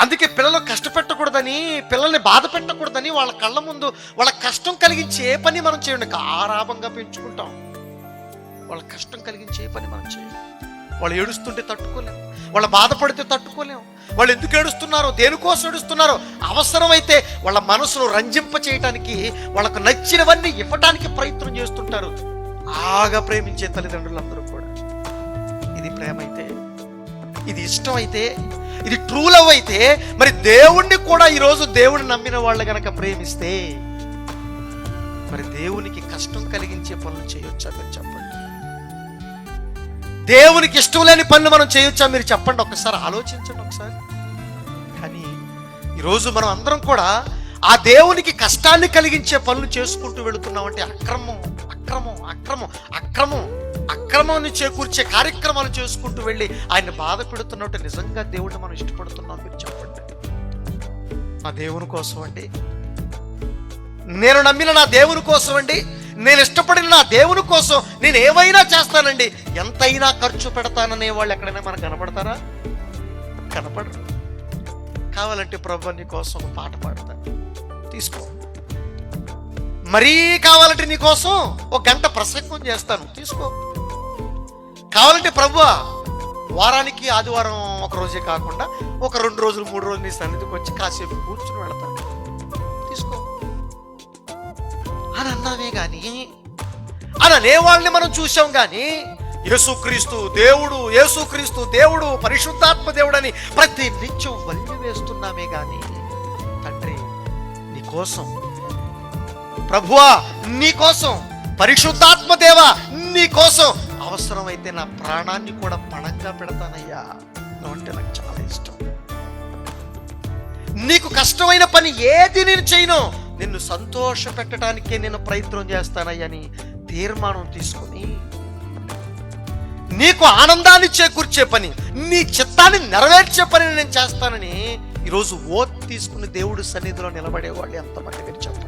అందుకే పిల్లలు కష్టపెట్టకూడదని పిల్లల్ని బాధ పెట్టకూడదని వాళ్ళ కళ్ళ ముందు వాళ్ళ కష్టం కలిగించే ఏ పని మనం చేయండి. ఆరాభంగా పెంచుకుంటాం. వాళ్ళ కష్టం కలిగించే ఏ పని మనం చేయం. వాళ్ళు ఏడుస్తుంటే తట్టుకోలేం. వాళ్ళు బాధపడితే తట్టుకోలేం. వాళ్ళు ఎందుకు ఏడుస్తున్నారో దేనికోసం ఏడుస్తున్నారో అవసరమైతే వాళ్ళ మనసును రంజింప చేయటానికి వాళ్ళకు నచ్చినవన్నీ ఇవ్వటానికి ప్రయత్నం చేస్తుంటారు. బాగా ప్రేమించే తల్లిదండ్రులందరూ కూడా. ఇది ప్రేమ అయితే ఇది ఇష్టం అయితే ఇది ట్రూ లవ్ అయితే మరి దేవుణ్ణి కూడా ఈరోజు దేవుని నమ్మిన వాళ్ళు కనుక ప్రేమిస్తే మరి దేవునికి కష్టం కలిగించే పనులు చేయొచ్చా మీరు చెప్పండి? దేవునికి ఇష్టం లేని పనులు మనం చేయొచ్చా మీరు చెప్పండి? ఒకసారి ఆలోచించండి ఒకసారి. కానీ ఈరోజు మనం అందరం కూడా ఆ దేవునికి కష్టాన్ని కలిగించే పనులు చేసుకుంటూ వెళుతున్నామంటే అక్రమం అక్రమం అక్రమం అక్రమం. అక్రమాన్ని చేకూర్చే కార్యక్రమాలు చేసుకుంటూ వెళ్ళి ఆయన బాధ పెడుతున్నట్టు నిజంగా దేవుడిని మనం ఇష్టపడుతున్నాం మీరు చెప్పండి. నా దేవుని కోసం అండి. నేను నమ్మిన నా దేవుని కోసం అండి. నేను ఇష్టపడిన నా దేవుని కోసం నేను ఏమైనా చేస్తానండి. ఎంతైనా ఖర్చు పెడతాననే వాళ్ళు ఎక్కడైనా మనకు కనపడతారా? కనపడరు. కావాలంటే ప్రభు నీ కోసం ఒక పాట పాడతాను తీసుకో. మరీ కావాలంటే నీ కోసం ఒక గంట ప్రసంగం చేస్తాను. తీసుకో. కావాలంటే ప్రభు వారానికి ఆదివారం ఒక రోజే కాకుండా ఒక రెండు రోజులు మూడు రోజులు నీ సన్నిధికి వచ్చి కాసేపు కూర్చుని వెళతాను. తీసుకో. అని అన్నామే కానీ అని అనేవాళ్ళని మనం చూసాం కానీ యేసుక్రీస్తు దేవుడు యేసుక్రీస్తు దేవుడు పరిశుద్ధాత్మ దేవుడని ప్రతి నిత్యం వల్లి వేస్తున్నామే కానీ తండ్రి నీకోసం ప్రభువా నీకోసం పరిశుద్ధాత్మ దేవా నీకోసం అవసరమైతే నా ప్రాణాన్ని కూడా పణంగా పెడతానయ్యా. నువ్వు అంటే నాకు చాలా ఇష్టం. నీకు కష్టమైన పని ఏది నేను చేయను. నిన్ను సంతోష పెట్టడానికే నేను ప్రయత్నం చేస్తానయ్యని తీర్మానం తీసుకొని నీకు ఆనందాన్ని చేకూర్చే పని నీ చిత్తాన్ని నెరవేర్చే పని నేను చేస్తానని ఈరోజు ఓత్ తీసుకుని దేవుడి సన్నిధిలో నిలబడే వాళ్ళు ఎంతమంది మీరు చెప్పండి.